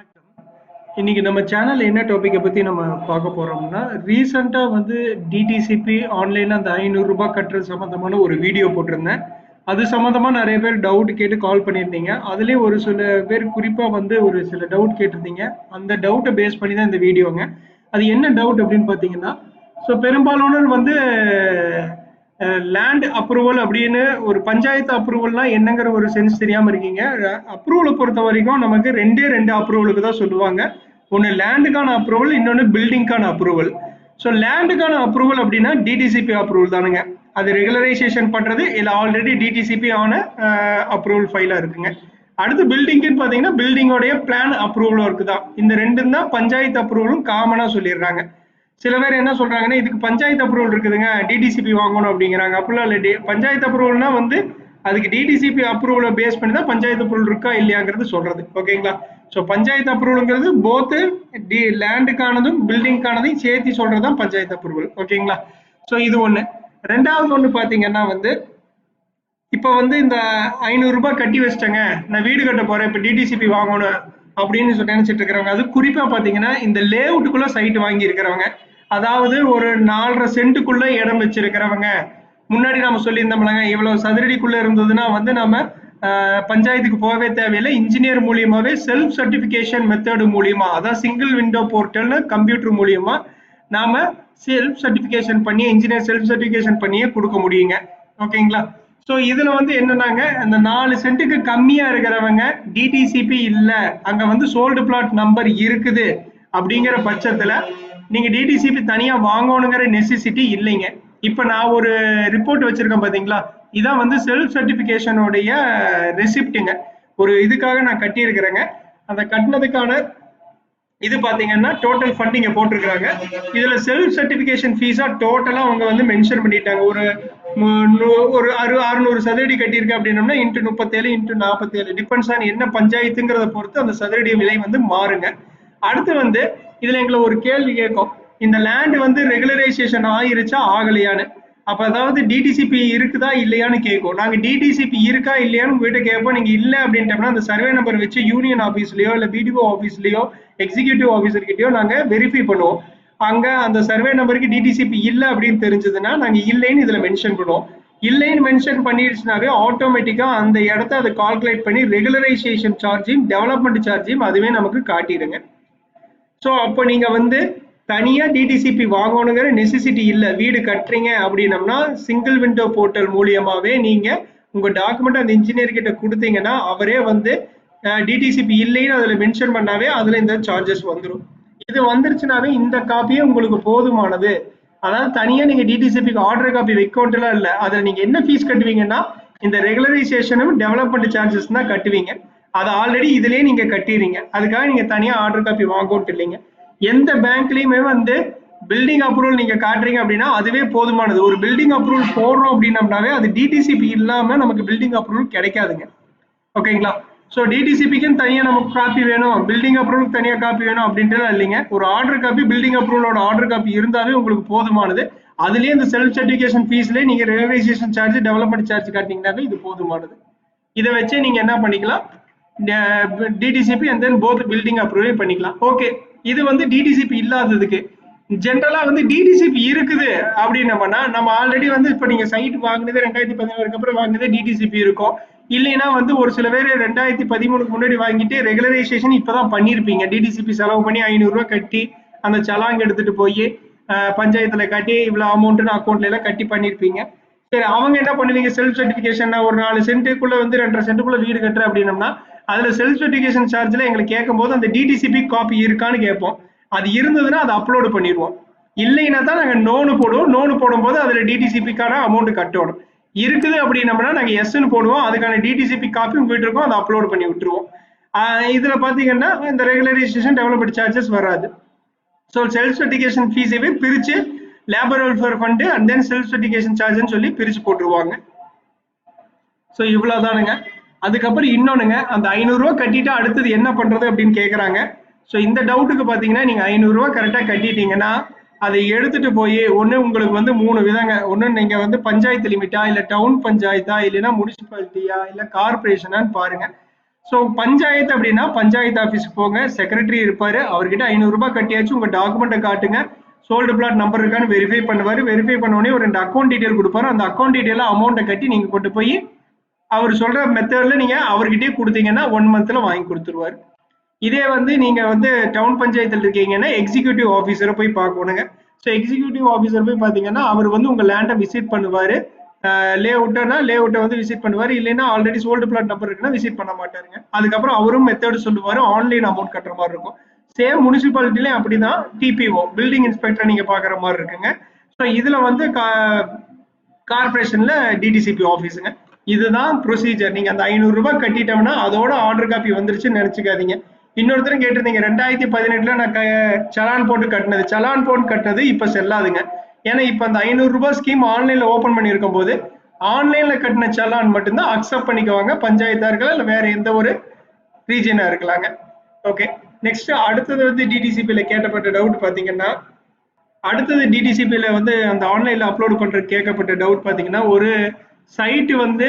வணக்கம். இன்னைக்கு நம்ம சேனல்ல என்ன டாபிக்கை பத்தி நம்ம பார்க்க போறோம்னா ரீசெண்டா வந்து டிடிசிபி ஆன்லைன்ல அந்த ஐநூறு ரூபாய் கட்டுறது சம்பந்தமான ஒரு வீடியோ போட்டிருந்தேன். அது சம்மந்தமாக நிறைய பேர் டவுட் கேட்டு கால் பண்ணியிருந்தீங்க. அதுலேயே ஒரு சில பேர் குறிப்பாக வந்து ஒரு சில டவுட் கேட்டிருந்தீங்க. அந்த டவுட்டை பேஸ் பண்ணி தான் இந்த வீடியோங்க அது என்ன டவுட் அப்படின்னு பார்த்தீங்கன்னா ஸோ பெரும்பாலானோர் வந்து லேண்ட் அப்ரூவல் அப்படின்னு ஒரு பஞ்சாயத்து அப்ரூவல்னா என்னங்கிற ஒரு சென்ஸ் தெரியாம இருக்கீங்க. அப்ரூவலை பொறுத்த வரைக்கும் நமக்கு ரெண்டே ரெண்டு அப்ரூவலுக்கு தான் சொல்லுவாங்க. ஒன்று லேண்டுக்கான அப்ரூவல் இன்னொன்று பில்டிங்க்கான அப்ரூவல் ஸோ லேண்டுக்கான அப்ரூவல் அப்படின்னா டிடிசிபி அப்ரூவல் தானுங்க. அது ரெகுலரைசேஷன் பண்ணுறது இல்லை ஆல்ரெடி டிடிசிபி ஆன அப்ரூவல் ஃபைலாக இருக்குங்க. அடுத்து பில்டிங்க்குன்னு பார்த்தீங்கன்னா பில்டிங்கோடைய பிளான் அப்ரூவலும் இருக்குதா? இந்த ரெண்டும் தான் பஞ்சாயத்து அப்ரூவலும் காமனாக சொல்லிடுறாங்க. சில பேர் என்ன சொல்றாங்கன்னா இதுக்கு பஞ்சாயத்து அப்ரூவல் இருக்குதுங்க டிடிசிபி வாங்கணும் அப்படிங்கிறாங்க. அப்படிலாம் இல்லை டி பஞ்சாயத்து அப்ரூவல்னா வந்து அதுக்கு டிடிசிபி அப்ரூவலை பேஸ் பண்ணி தான் பஞ்சாயத்து அப்ரூவல் இருக்கா இல்லையாங்கிறது சொல்றது. ஓகேங்களா? ஸோ பஞ்சாயத்து அப்ரூவலுங்கிறது போத்து டி லேண்டுக்கானதும் பில்டிங்கானதையும் சேர்த்து சொல்றது தான் பஞ்சாயத்து அப்ரூவல் ஓகேங்களா? ஸோ இது ஒன்று ரெண்டாவது ஒன்று பார்த்தீங்கன்னா வந்து இப்போ வந்து இந்த ஐநூறுரூபா கட்டி வச்சிட்டேங்க. நான் வீடு கட்ட போகிறேன் இப்போ டிடிசிபி வாங்கணும் அப்படின்னு சொல்லி நினைச்சிட்டு இருக்கிறவங்க. அது குறிப்பாக பார்த்தீங்கன்னா இந்த லேஅவுட்டுக்குள்ளே சைட் வாங்கி இருக்கிறவங்க. அதாவது ஒரு நாலரை சென்ட்டுக்குள்ள இடம் வச்சிருக்கிறவங்க. முன்னாடி நம்ம சொல்லியிருந்தோம்லங்க இவ்வளவு சதுரடிக்குள்ள இருந்ததுன்னா வந்து நம்ம பஞ்சாயத்துக்கு போகவே தேவையில்லை. இன்ஜினியர் மூலியமாவே செல்ஃப் சர்டிபிகேஷன் மெத்தடு மூலியமா அதாவது சிங்கிள் விண்டோ போர்ட்டல்னு கம்ப்யூட்டர் மூலியமா நாம செல்ஃப் சர்டிபிகேஷன் பண்ணி இன்ஜினியர் செல்ஃப் சர்டிபிகேஷன் பண்ணியே கொடுக்க முடியுங்க. ஓகேங்களா? ஸோ இதில் வந்து என்னன்னாங்க அந்த நாலு சென்ட்டுக்கு கம்மியாக இருக்கிறவங்க டிடிசிபி இல்லை அங்கே வந்து சோல்டு பிளாட் நம்பர் இருக்குது அப்படிங்கிற பட்சத்தில் நீங்க டிடிசிபி தனியா வாங்கணுங்கிற நெசசிட்டி இல்லைங்க. இப்ப நான் ஒரு ரிப்போர்ட் வச்சிருக்கேன் பாத்தீங்களா? இதான் வந்து செல்ஃப் சர்டிபிகேஷனுடைய ரெசிப்ட்டுங்க ஒரு இதுக்காக நான் கட்டியிருக்கிறேங்க. அந்த கட்டினதுக்கான இது பாத்தீங்கன்னா டோட்டல் ஃபண்டிங்க போட்டிருக்கிறாங்க. இதுல செல்ஃப் சர்டிபிகேஷன் ஃபீஸா டோட்டலா அவங்க வந்து மென்ஷன் பண்ணிட்டாங்க. ஒரு ஒரு அறு அறுநூறு சதுரடி கட்டியிருக்கு அப்படின்னோம்னா இன்ட்டு முப்பத்தேழு இன்ட்டு நாற்பத்தேழு டிபெண்ட்ஸ் ஆன் என்ன பஞ்சாயத்துங்கிறத பொறுத்து அந்த சதுரடி விலை வந்து மாறுங்க. அடுத்து வந்து இதுல எங்களை ஒரு கேள்வி கேட்கும். இந்த லேண்ட் வந்து ரெகுலரைசேஷன் ஆயிருச்சா ஆகலையான்னு. அப்ப அதாவது டிடிசிபி இருக்குதா இல்லையான்னு கேட்கும். நாங்க டிடிசிபி இருக்கா இல்லையான்னு உங்ககிட்ட கேட்போம். நீங்க இல்ல அப்படின்ட்டோம்னா அந்த சர்வே நம்பர் வச்சு யூனியன் ஆபீஸ்லயோ இல்ல பிடிஓ ஆபீஸ்லயோ எக்ஸிகியூட்டிவ் ஆபீசர் கிட்டயோ நாங்க வெரிஃபை பண்ணுவோம். அங்க அந்த சர்வே நம்பருக்கு டிடிசிபி இல்ல அப்படின்னு தெரிஞ்சதுன்னா நாங்க இல்லைன்னு இதுல மென்ஷன் பண்ணுவோம். இல்லைன்னு மென்ஷன் பண்ணிடுச்சுனாவே ஆட்டோமேட்டிக்கா அந்த இடத்த அதை கால்குலேட் பண்ணி ரெகுலரைசேஷன் சார்ஜையும் டெவலப்மெண்ட் சார்ஜையும் அதுவே நமக்கு காட்டிடுங்க. ஸோ அப்போ நீங்கள் வந்து தனியாக டிடிசிபி வாங்கணுங்கிற நெசசிட்டி இல்லை. வீடு கட்டுறீங்க அப்படின்னம்னா சிங்கிள் விண்டோ போர்ட்டல் மூலியமாகவே நீங்கள் உங்கள் டாக்குமெண்ட் அந்த இன்ஜினியர் கிட்ட கொடுத்தீங்கன்னா அவரே வந்து டிடிசிபி இல்லைன்னு அதில் மென்ஷன் பண்ணாவே அதில் இந்த சார்ஜஸ் வந்துடும் இது வந்துருச்சுனாவே இந்த காப்பியே உங்களுக்கு போதுமானது. அதாவது தனியாக நீங்கள் டிடிசிபிக்கு ஆர்டர் காப்பி வைக்கோன்ட்டுலாம் இல்லை. அதில் நீங்கள் என்ன ஃபீஸ் கட்டுவீங்கன்னா இந்த ரெகுலரைசேஷனும் டெவலப்மெண்ட் சார்ஜஸ் தான் கட்டுவீங்க. அதை ஆல்ரெடி இதுலயே நீங்க கட்டிடுறீங்க அதுக்காக நீங்க தனியா ஆர்டர் காப்பி வாங்கோன்ட்டு இல்லைங்க எந்த பேங்க்லயுமே வந்து பில்டிங் அப்ரூவல் நீங்க காட்டுறீங்க அப்படின்னா அதுவே போதுமானது. ஒரு பில்டிங் அப்ரூவல் போடுறோம் அப்படின்னம்னாவே அது டிடிசிபி இல்லாம நமக்கு பில்டிங் அப்ரூவல் கிடைக்காதுங்க. ஓகேங்களா? ஸோ டிடிசிபிக்குன்னு தனியாக நமக்கு காப்பி வேணும். பில்டிங் அப்ரூவல் தனியாக காப்பி வேணும் அப்படின்ட்டு இல்லைங்க. ஒரு ஆர்டர் காப்பி பில்டிங் அப்ரூவலோட ஆர்டர் காப்பி இருந்தாவே உங்களுக்கு போதுமானது. அதுலேயே இந்த செல்ஃப் சர்டிஃபிகேஷன் ஃபீஸ்லேயே நீங்கள் ரெவலைசேஷன் சார்ஜ் டெவலப்மெண்ட் சார்ஜ் காட்டிங்கனாவே இது போதுமானது. இதை வச்சே நீங்கள் என்ன பண்ணிக்கலாம்? DTCP and then both building approve பண்ணிக்கலாம். ஓகே இது வந்து டிடிசிபி இல்லாததுக்கு. ஜென்ரலா வந்து டிடிசிபி இருக்குது அப்படின்னம்னா நம்ம ஆல்ரெடி வந்து இப்போ நீங்க சைட் வாங்கினது ரெண்டாயிரத்தி பதினேழுக்கு அப்புறம் வாங்கினது டிடிசிபி இருக்கும். இல்லைன்னா வந்து ஒரு சில பேர் ரெண்டாயிரத்தி பதிமூணுக்கு முன்னாடி வாங்கிட்டு ரெகுலரைசேஷன் இப்பதான் பண்ணியிருப்பீங்க டிடிசிபி செலவு பண்ணி ஐநூறுரூவா கட்டி அந்த சலாங் எடுத்துட்டு போய் பஞ்சாயத்துல கட்டி இவ்வளவு அமௌண்ட்னு அக்கௌண்ட்ல எல்லாம் கட்டி பண்ணியிருப்பீங்க சரி அவங்க என்ன பண்ணுவீங்க? செல்ஃப் சர்டிபிகேஷன் ஒரு நாலு சென்ட்டுக்குள்ள வந்து ரெண்டரை சென்ட்டுக்குள்ள வீடு கட்டுற அப்படின்னம்னா அதுல செல்ஃப் சர்டிபிகேஷன் சார்ஜ்ல எங்களுக்கு கேட்கும் போது அந்த டிடிசிபி காப்பி இருக்கான்னு கேட்போம். அது இருந்ததுன்னா அதை அப்லோடு பண்ணிடுவோம். இல்லைன்னா தான் நாங்கள் நோனு போடுவோம். நோனு போடும்போது அதில் டிடிசிபிக்கான அமௌண்ட் கட்டணும். இருக்குது அப்படின்னம்னா நாங்கள் எஸ்ன்னு போடுவோம். அதுக்கான டிடிசிபி காப்பி உங்ககிட்ட இருக்கும் அதை அப்லோட் பண்ணி விட்டுருவோம். இதில் பார்த்தீங்கன்னா இந்த ரெகுலரைசேஷன் டெவலப்மெண்ட் சார்ஜஸ் வராது. ஸோ செல்ஃப் சர்டிஃபிகேஷன் ஃபீஸைவே பிரித்து labour welfare fund and then self certification சார்ஜ்னு சொல்லி பிரித்து போட்டுருவாங்க. ஸோ இவ்வளோதானுங்க அதுக்கப்புறம் இன்னொன்னுங்க அந்த ஐநூறுரூவா கட்டிட்டு அடுத்தது என்ன பண்ணுறது அப்படின்னு கேட்குறாங்க ஸோ இந்த டவுட்டுக்கு பார்த்தீங்கன்னா நீங்கள் ஐநூறுரூவா கரெக்டாக கட்டிட்டீங்கன்னா அதை எடுத்துட்டு போய் ஒன்று உங்களுக்கு வந்து மூணு விதங்க. ஒன்று நீங்கள் வந்து பஞ்சாயத்து லிமிட்டா இல்லை டவுன் பஞ்சாயத்தா இல்லைன்னா முனிசிபாலிட்டியா இல்லை கார்பரேஷனான்னு பாருங்க. ஸோ பஞ்சாயத்து அப்படின்னா பஞ்சாயத்து ஆஃபீஸ்க்கு போங்க. செக்ரட்டரி இருப்பார். அவர்கிட்ட ஐநூறுரூபா கட்டியாச்சும் உங்கள் டாக்குமெண்ட்டை காட்டுங்க. சோல்டு பிளாட் நம்பர் இருக்கான்னு வெரிஃபை பண்ணுவார். வெரிஃபை பண்ண உடனே ஒரு ரெண்டு அக்கௌண்ட் டீடைல் கொடுப்பாரு. அந்த அக்கௌண்ட் டீடைல அமௌண்ட்டை கட்டி நீங்கள் கொண்டு போய் அவர் சொல்கிற மெத்தடில் நீங்கள் அவர்கிட்டயே கொடுத்தீங்கன்னா ஒன் மந்தில் வாங்கி கொடுத்துருவாரு. இதே வந்து நீங்கள் வந்து டவுன் பஞ்சாயத்தில் இருக்கீங்கன்னா எக்ஸிக்யூட்டிவ் ஆஃபீஸரை போய் பார்க்கணுங்க. ஸோ எக்ஸிக்யூட்டிவ் ஆஃபீஸர் போய் பார்த்தீங்கன்னா அவர் வந்து உங்கள் லேண்டை விசிட் பண்ணுவார். லே அவுட்டனா லே அவுட்டை வந்து விசிட் பண்ணுவார். இல்லைன்னா ஆல்ரெடி சோல்டு பிளாட் நம்பர் இருக்குன்னா விசிட் பண்ண மாட்டாருங்க. அதுக்கப்புறம் அவரும் மெத்தட் சொல்லுவார். ஆன்லைன் அமௌண்ட் கட்டுற மாதிரி இருக்கும். சேம் முனிசிபாலிட்டிலையும் அப்படிதான் டிபிஓ பில்டிங் இன்ஸ்பெக்டர் நீங்க பாக்குற மாதிரி இருக்குங்க. ஸோ இதுல வந்து கார்பரேஷன்ல டிடிசிபி ஆஃபீஸுங்க இதுதான் ப்ரொசீஜர் நீங்க அந்த ஐநூறு ரூபாய் கட்டிட்டோம்னா அதோட ஆர்டர் காப்பி வந்துருச்சுன்னு நினைச்சுக்காதீங்க. இன்னொருத்தரும் கேட்டிருந்தீங்க ரெண்டாயிரத்தி பதினெட்டுல நான் க- சலான் போட்டு கட்டினது. சலான் போட்டு கட்டினது இப்ப செல்லாதுங்க. ஏன்னா இப்ப அந்த ஐநூறு ரூபாய் ஸ்கீம் ஆன்லைன்ல ஓபன் பண்ணியிருக்கும் போது ஆன்லைன்ல கட்டின சலான் மட்டும்தான் அக்செப்ட் பண்ணிக்குவாங்க பஞ்சாயத்தா இருக்கலாம் இல்ல வேற எந்த ஒரு ரீஜனா இருக்கலாங்க. ஓகே நெக்ஸ்ட் அடுத்தது வந்து டிடிசிபியில் கேட்டப்பட்ட டவுட் பார்த்தீங்கன்னா அடுத்தது டிடிசிபியில் வந்து அந்த ஆன்லைனில் அப்லோட் பண்ணுற கேட்கப்பட்ட டவுட் பார்த்தீங்கன்னா ஒரு சைட்டு வந்து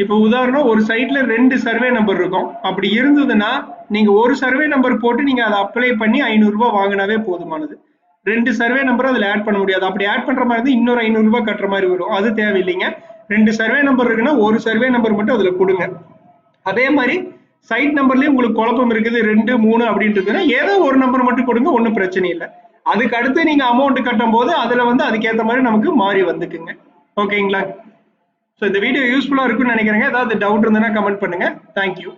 இப்போ உதாரணம் ஒரு சைட்டில் ரெண்டு சர்வே நம்பர் இருக்கும். அப்படி இருந்ததுன்னா நீங்கள் ஒரு சர்வே நம்பர் போட்டு நீங்கள் அதை அப்ளை பண்ணி ஐநூறு வாங்கினாவே போதுமானது. ரெண்டு சர்வே நம்பரும் அதில் ஆட் பண்ண முடியாது. அப்படி ஆட் பண்ணுற மாதிரி இருந்தால் இன்னொரு ஐநூறு கட்டுற மாதிரி வரும். அது தேவையில்லைங்க. ரெண்டு சர்வே நம்பர் இருக்குன்னா ஒரு சர்வே நம்பர் மட்டும் அதில் கொடுங்க. அதே மாதிரி சைட் நம்பர்லயே உங்களுக்கு குழப்பம் இருக்குது ரெண்டு மூணு அப்படின்னு இருக்குன்னா ஏதோ ஒரு நம்பர் மட்டும் கொடுங்க ஒன்றும் பிரச்சனை இல்லை. அதுக்கு அடுத்து நீங்க அமௌண்ட் கட்டும் போது அதுல வந்து அதுக்கேற்ற மாதிரி நமக்கு மாறி வந்துக்குங்க. ஓகேங்களா ஸோ இந்த வீடியோ யூஸ்ஃபுல்லா இருக்கும்னு நினைக்கிறேங்க. ஏதாவது டவுட் இருந்ததுன்னா கமெண்ட் பண்ணுங்க. தேங்க்யூ